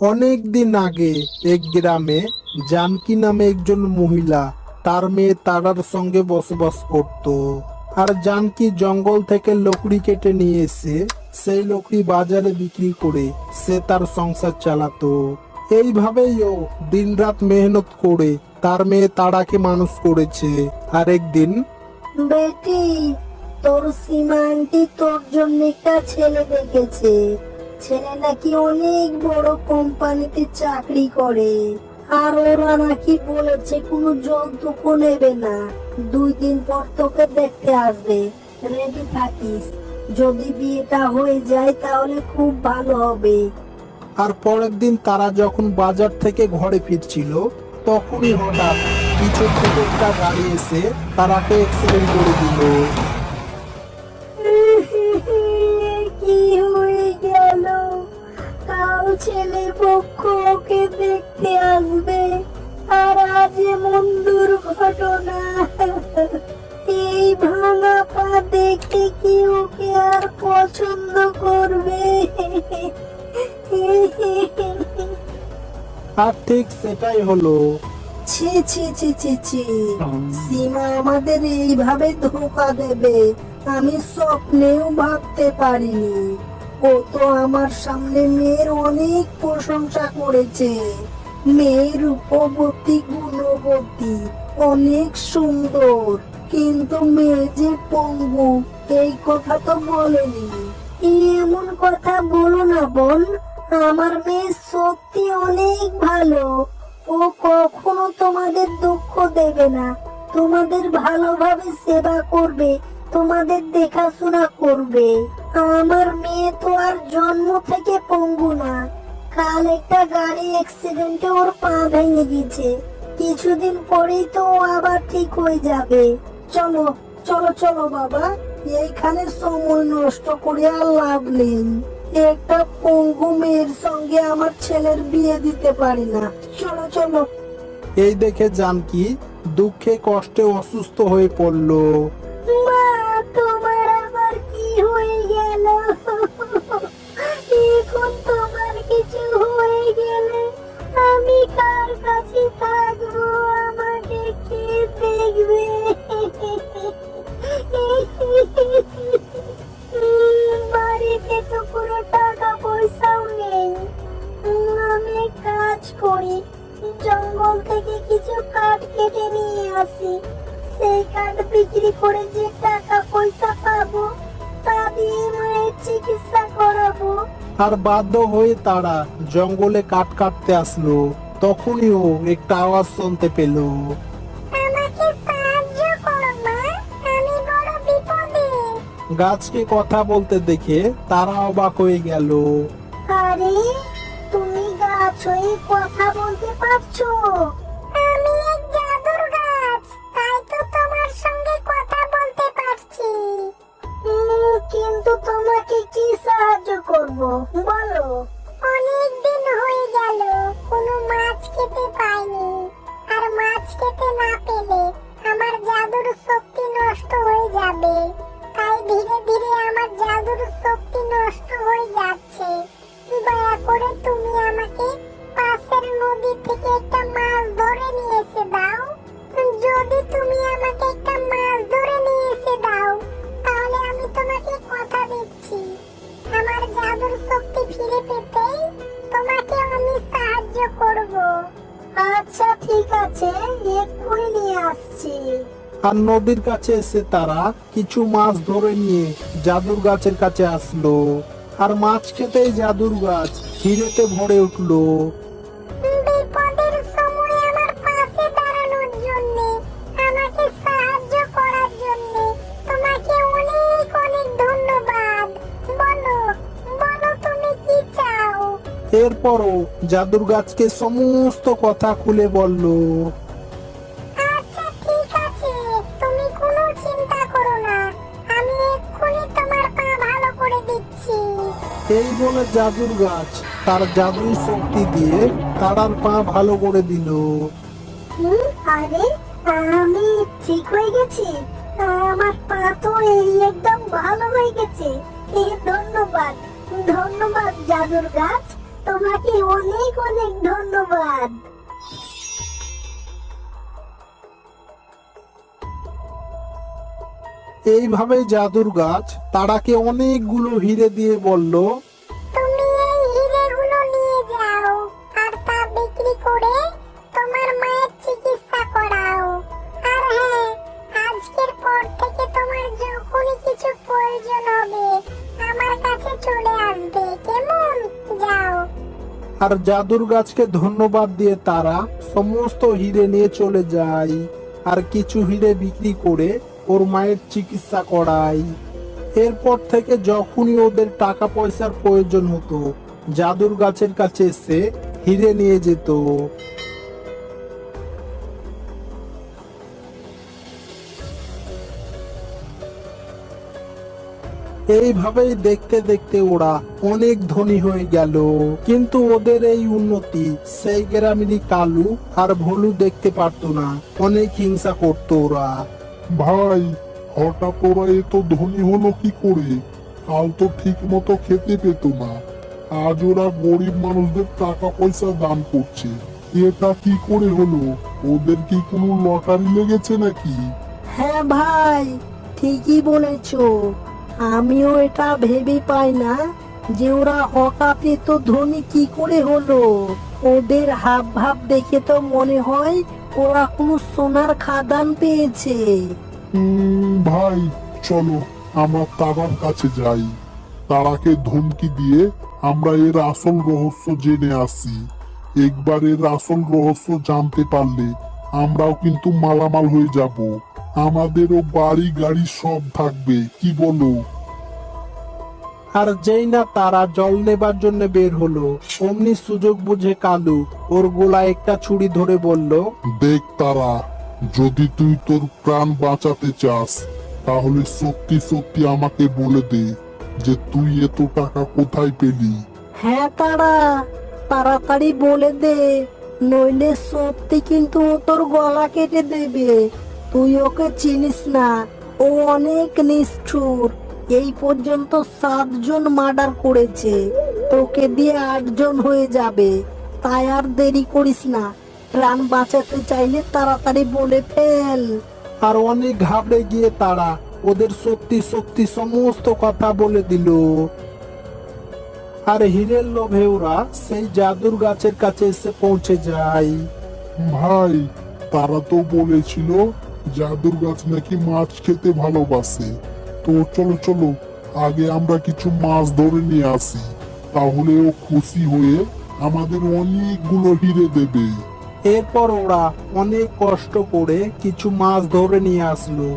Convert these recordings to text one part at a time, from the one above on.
অনেক দিন আগে এক গ্রামে জানকি নামে একজন মহিলা তার মেয়ে তারার সঙ্গে বসবাস করত। আর জানকি জঙ্গল থেকে লকড়ি কেটে নিয়ে এসে সেই লকড়ি বাজারে বিক্রি করে সে তার সংসার চালাতো। এইভাবেই ও দিনরাত মেহনত করে তার মেয়ে তারাকে মানুষ করেছে। আর একদিন বেটি, তোর সীমা আন্টি তোর জন্য একটা ছেলে দেখেছে। ছেলে নাকি অনেক বড় কোম্পানিতে চাকরি করে? আর ওরা নাকি বলেছে কোনো যৌতুকও নেবে না। দুই দিন পর তোকে দেখতে আসবে। রেডি থাকিস। যদি বিয়েটা হয়ে যায় তাহলে খুব ভালো হবে। আর পরের দিন তারা যখন বাজার থেকে ঘরে ফিরছিল, তখনই হঠাৎ পিছন থেকে একটা গাড়ি এসে তারাকে অ্যাক্সিডেন্ট করে দিল। ছেলে পক্ষ ওকে দেখতে আসবে। আর আজ এমন দুর্ঘটনা। এই ভাঙা পা দেখে কি ওকে আর পছন্দ করবে? আর ঠিক সেটাই হলো। ছি ছি ছি ছি ছি। সীমা আমাদের এইভাবে ধোকা দেবে। আমি স্বপ্নেও ভাবতে পারিনি। ও তো আমার সামনে মেয়ের অনেক প্রশংসা করেছে। মেয়ের রূপবতী গুণবতী অনেক সুন্দর। কিন্তু মেয়ে যে পঙ্গু, এই কথা তো বলেনি। এমন কথা বলো না বোন, আমার মেয়ে সত্যি অনেক ভালো। ও কখনো তোমাদের দুঃখ দেবে না, তোমাদের ভালোভাবে সেবা করবে। তোমাদের দেখাশোনা করবে। আমার মেয়ে তো আর জন্ম থেকে পঙ্গু না। কাল একটা গাড়ি অ্যাক্সিডেন্টে ওর পা ভেঙে গেছে। কিছুদিন পরেই তো আবার ঠিক হয়ে যাবে। চলো চলো চলো বাবা। এইখানে সময় নষ্ট করে আর লাভ নেই। একটা পঙ্গু মেয়ের সঙ্গে আমার ছেলের বিয়ে দিতে পারি না। চলো চলো। এই দেখে জানকি দুঃখে কষ্টে অসুস্থ হয়ে পড়ল। হয়ে গেল। এখন তোমার কিছু হয়ে গেলে আমি কার কাছে থাকব? আমাকে কে দেখবে? চিকিৎসা করাবো। আর বাধ্য হয়ে তারা জঙ্গলে কাঠ কাটতে আসলো। তখনই ও একটা আওয়াজ শুনতে পেল। আমাকে সাহায্য করো মা। আমি বড় বিপদে। গাছকে কথা বলতে দেখে তারা অবাক হয়ে গেল। আরে তুমি গাছ হয়ে কথা বলতে পারছ? করব বলো। অনেক দিন হয়ে গেল, কোনো মাছ খেতে পাইনি। আর মাছ খেতে না পেলে আমার জাদুর শক্তি নষ্ট হয়ে যাবে। তাই ধীরে ধীরে আমার জাদুর শক্তি নষ্ট হয়ে যাচ্ছে। দয়া করে তুমি আমাকে পাশের নদী থেকে একটা মাছ ধরে নিয়ে এসে দাও। যদি তুমি আমাকে একটা মাছ ধরে নিয়ে এসে দাও, তাহলে আমি তোমাকে কথা দিচ্ছি। আমার শক্তি ফিরে পেতে তোমাকে আমি সাহায্য করব। আচ্ছা ঠিক আছে, এক্ষুনি নিয়ে আসছি। আর নদীর কাছে এসে তারা কিছু মাছ ধরে নিয়ে জাদুর গাছের কাছে আসলো। আর মাছ খেতেই জাদুর গাছ হিরেতে ভরে উঠল। এরপরও জাদুর গাছকে সমস্ত কথা খুলে বলল আচ্ছা ঠিক আছে। তুমি কোনো চিন্তা করো না। আমি এক্ষুনি তোমার পা ভালো করে দিচ্ছি। এই বলে জাদুর গাছ তার জাদুর শক্তি দিয়ে তারার পা ভালো করে দিল। হুম, আরে আমি ঠিক হয়ে গেছি। আমার পা তো এই একদম ভালো হয়ে গেছে। ধন্যবাদ ধন্যবাদ জাদুর গাছ। তোমাকে অনেক অনেক ধন্যবাদ। এইভাবে জাদুর গাছ তারাকে অনেকগুলো হিরে দিয়ে বলল আর জাদুর গাছকে ধন্যবাদ দিয়ে তারা সমস্ত হিরে নিয়ে চলে যায় আর কিছু হিরে বিক্রি করে ওর মায়ের চিকিৎসা করায়। এরপর থেকে যখনই ওদের টাকা পয়সার প্রয়োজন হতো, জাদুর গাছের কাছে এসে হিরে নিয়ে যেত। এইভাবেই দেখতে দেখতে ওরা অনেক ধনী হয়ে গেল। কিন্তু ওদের এই উন্নতি সেই গ্রামেরই কালু আর ভলু দেখতে পারতো না। অনেক হিংসা করতো ওরা। ভাই হঠাৎ ওরা এত ধনী হলো কি করে? কাল তো ঠিক মতো খেতে পেত না। আজ ওরা গরিব মানুষদের টাকা পয়সা দান করছে। এটা কি করে হলো? ওদের কি কোনো লটারি লেগেছে নাকি? হ্যাঁ ভাই ঠিকই বলেছ। আমিও এটা ভেবে পাই না যে ওরা এত ধনী কি করে হলো। ওদের হাব ভাব দেখে তো মনে হয় ওরা কোনো সোনার খাদান পেয়েছে। উম, ভাই চলো আমরা তারার কাছে যাই। তারাকে ধমকি দিয়ে আমরা এর আসল রহস্য জেনে আসি। একবার এর আসল রহস্য জানতে পারলে আমরাও কিন্তু মালামাল হয়ে যাব। আমাদেরও বাড়ি গাড়ি সব থাকবে কি বলো? আর যেই না তারা জল নেবার জন্য বের হলো অমনি সুযোগ বুঝে কালু ওর গোলায় একটা ছুরি ধরে বলল দেখ তারা যদি তুই তোর প্রাণ বাঁচাতে চাস তাহলে সত্যি সত্যি আমাকে বলে দে যে তুই এত টাকা কোথায় পেলি। হ্যাঁ তারা তাড়াতাড়ি বলে দে নইলে সত্যি কিন্তু তোর গলা কেটে দেবে। তুই ওকে চিনিস না। ও অনেক নিষ্ঠুর। এই পর্যন্ত সাতজন মার্ডার করেছে। তোকে দিয়ে আটজন হয়ে যাবে। তাই আর দেরি করিস না। প্রাণ বাঁচাতে চাইলে তাড়াতাড়ি বলে ফেল। আর অনেক ঘাবড়ে গিয়ে তারা ওদের সত্যি সত্যি সমস্ত কথা বলে দিল। আর হীরের লোভে ওরা সেই জাদুর গাছের কাছে এসে পৌঁছে যায়। ভাই তারা তো বলেছিল জাদুর গাছ নাকি মাছ খেতে ভালোবাসে। তো চলো চলো আগে আমরা কিছু মাছ ধরে নিয়ে আসি। তাহলে ও খুশি হয়ে আমাদের অনেকগুলো হিরে দেবে। এরপর ওরা অনেক কষ্ট করে কিছু মাছ ধরে নিয়ে আসলো।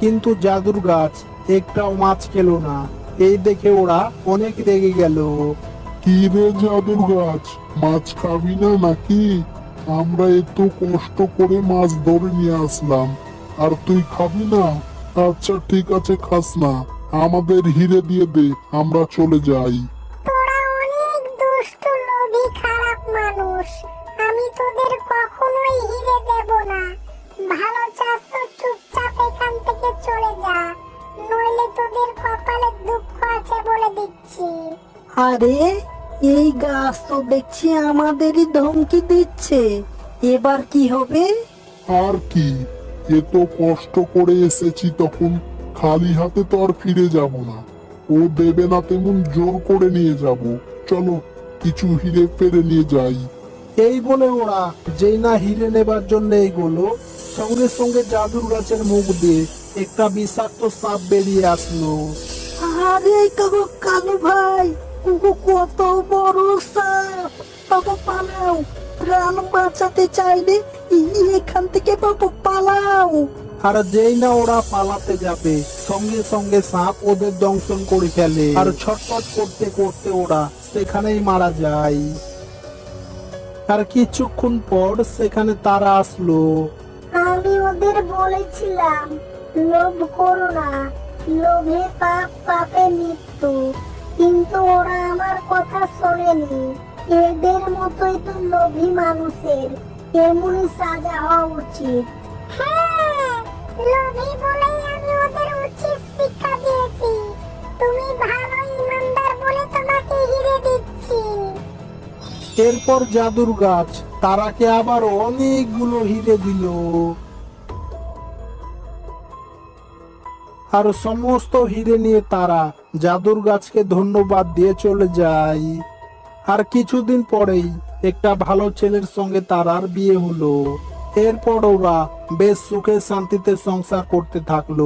কিন্তু জাদুর গাছ একটাও মাছ খেলো না। এই দেখে ওরা অনেক রেগে গেল। কি রে জাদুর গাছ মাছ খাবি না নাকি? আমরা এত কষ্ট করে মাছ ধরে নিয়ে আসলাম। আর তুই খাবি না? আচ্ছা ঠিক আছে খাস না। আমাদের হিরে দিয়ে দে আমরা চলে যাই। তোরা অনেক দুষ্ট খারাপ মানুষ। আমি তোদের কখনোই হিরে দেব না। ভালো চাস তো চুপচাপ এখান থেকে চলে যা। নইলে তোদের কপালে দুঃখ আছে বলে দিচ্ছি। আরে এই গাছ তো দেখছি আমাদেরই ধমকি দিচ্ছে। এবার কি হবে? আর কি? এত কষ্ট করে এসেছি তখন খালি হাতে তো আর ফিরে যাব না। ও দেবে না তেমন জোর করে নিয়ে যাব। চলো কিছু হিরে ফেরে নিয়ে যাই। এই বলে ওরা যেই না হিরে নেবার জন্য এইগুলো সঙ্গে সঙ্গে জাদুর গাছের মুখ দিয়ে একটা বিষাক্ত সাপ বেরিয়ে আসলো। আরে কাকু কালু ভাই কুকু কত বড় সাপ! বাবা পালাও। প্রাণ বাঁচাতে চাইলে এখান থেকে বাবু পালাও। আর যেই না ওরা পালাতে যাবে সঙ্গে সঙ্গে সাপ ওদের দংশন করে ফেলে। আর ছটপট করতে করতে ওরা সেখানেই মারা যায়। আর কিছুক্ষণ পর সেখানে তারা আসলো। আমি ওদের বলেছিলাম লোভ করো না। লোভে পাপ পাপে মৃত্যু। কিন্তু ওরা আমার কথা শোনেনি। এদের মতোই তো লোভী মানুষের। এমনই সাজা হওয়া উচিত। হ্যাঁ লোভী বলেই আমি ওদের উচিত শিক্ষা দিয়েছি। তুমি ভালো ইমানদার বলে তোমাকে হিরে দিচ্ছি। এরপর জাদুর গাছ তারাকে আবার অনেকগুলো হিরে দিল। আর সমস্ত হিরে নিয়ে তারা জাদুর গাছকে ধন্যবাদ দিয়ে চলে যায়। আর কিছুদিন পরেই একটা ভালো ছেলের সঙ্গে তার আর বিয়ে হলো। এরপর ওরা বেশ সুখে শান্তিতে সংসার করতে থাকল।